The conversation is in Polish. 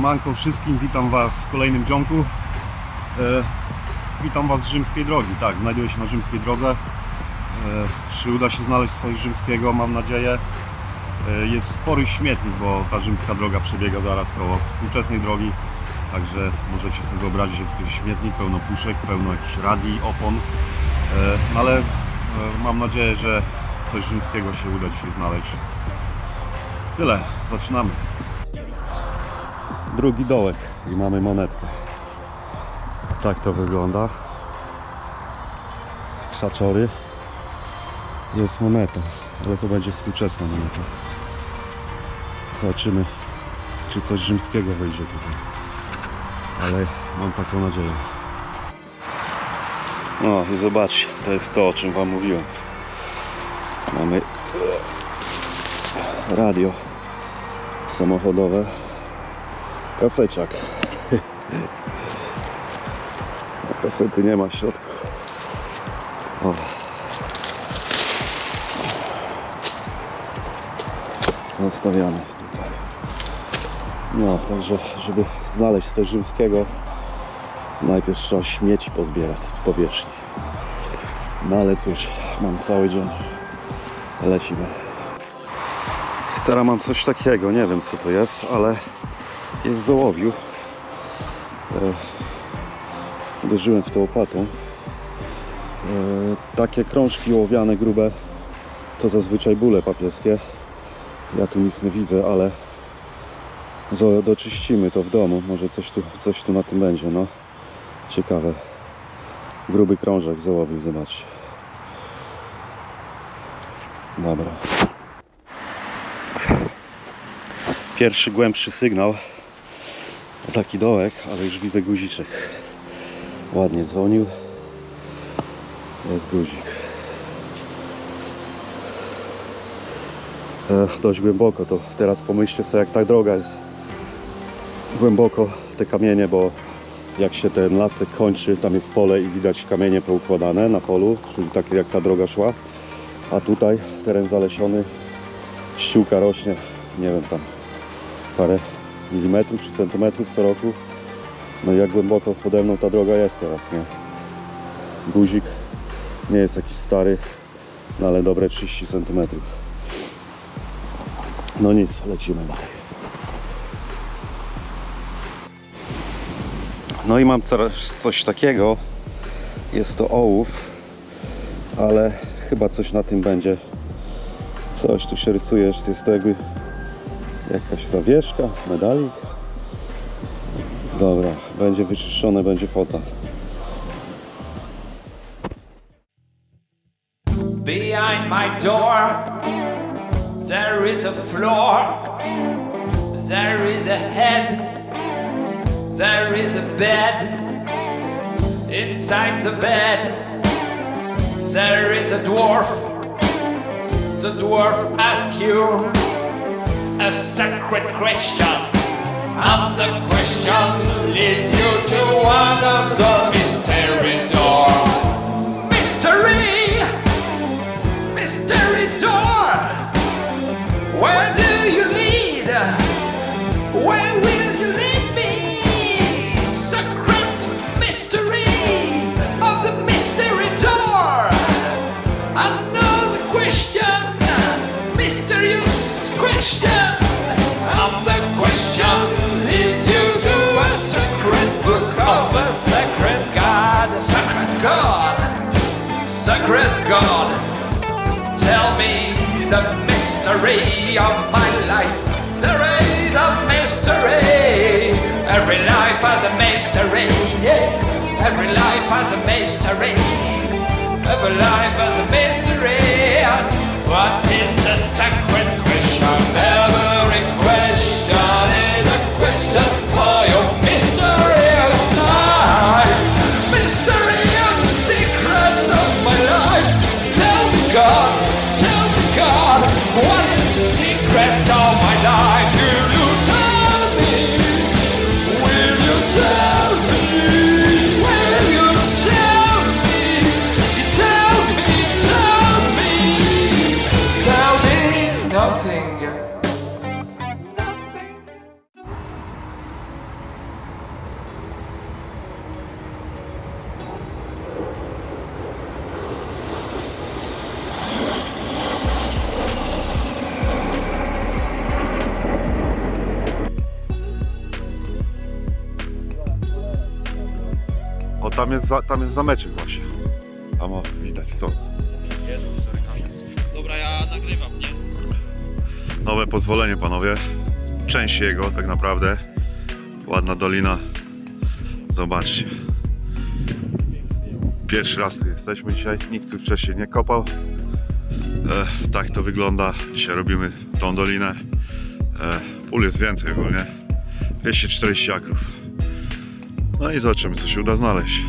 Siemanko wszystkim, witam Was w kolejnym dzionku. E, witam Was z rzymskiej drogi. Tak, znajduję się na rzymskiej drodze. E, czy uda się znaleźć coś rzymskiego? Mam nadzieję. E, jest spory śmietnik, bo ta rzymska droga przebiega zaraz koło współczesnej drogi. Także możecie sobie wyobrazić, jaki to jest śmietnik, pełno puszek, pełno jakichś radii, opon. E, no ale e, mam nadzieję, że coś rzymskiego się uda dzisiaj znaleźć. Tyle, zaczynamy. Drugi dołek i mamy monetkę. Tak to wygląda. Krzaczory. Jest moneta, ale to będzie współczesna moneta. Zobaczymy, czy coś rzymskiego wyjdzie tutaj. Ale mam taką nadzieję. No i zobaczcie, to jest to, o czym Wam mówiłem. Mamy radio samochodowe kaseciak. Kasety nie ma w środku o. zostawiamy tutaj. No także żeby znaleźć coś rzymskiego najpierw trzeba śmieci pozbierać z powierzchni. No ale cóż mam cały dzień. Lecimy. Teraz mam coś takiego, nie wiem co to jest, ale jest z ołowiu. E, uderzyłem w to łopatą. E, takie krążki ołowiane, grube, to zazwyczaj bóle papieskie. Ja tu nic nie widzę, ale doczyścimy to w domu. Może coś tu, coś tu na tym będzie, no. Ciekawe. Gruby krążek z ołowiu, zobaczcie. Dobra. pierwszy głębszy sygnał taki dołek, ale już widzę guziczek. Ładnie dzwonił. Jest guzik. E, dość głęboko to teraz pomyślcie sobie jak ta droga jest głęboko te kamienie bo jak się ten lasek kończy tam jest pole i widać kamienie poukładane na polu czyli takie jak ta droga szła. A tutaj teren zalesiony ściółka rośnie nie wiem tam parę milimetrów czy centymetrów co roku. No i jak głęboko pode mną ta droga jest teraz, nie? Guzik nie jest jakiś stary, no ale dobre 30 centymetrów. No nic, lecimy dalej. No i mam coś takiego. Jest to ołów, ale chyba coś na tym będzie. Coś tu się rysuje, jest to jakby Jakaś zawieszka, medalik. Dobra, będzie wyczyszczone, będzie fota. Behind my door, there is a floor, there is a head, there is a bed. Inside the bed, there is a dwarf. The dwarf asks you a sacred question, and the question leads you to one of the Sacred God! Tell me the mystery of my life. There is a mystery. Every life has a mystery. Yeah. Every life has a mystery. Every life has a mystery. What is a sacred question? Every question is a question tam jest, za, tam jest zameczek właśnie. Tam o, widać co. Dobra, ja nagrywam, nie? Nowe pozwolenie panowie. Część jego tak naprawdę. Ładna dolina. Zobaczcie. Pierwszy raz tu jesteśmy dzisiaj. Nikt tu wcześniej nie kopał. E, tak to wygląda. Dzisiaj robimy tą dolinę. E, pól jest więcej ogólnie. 240 akrów. No i zobaczymy co się uda znaleźć.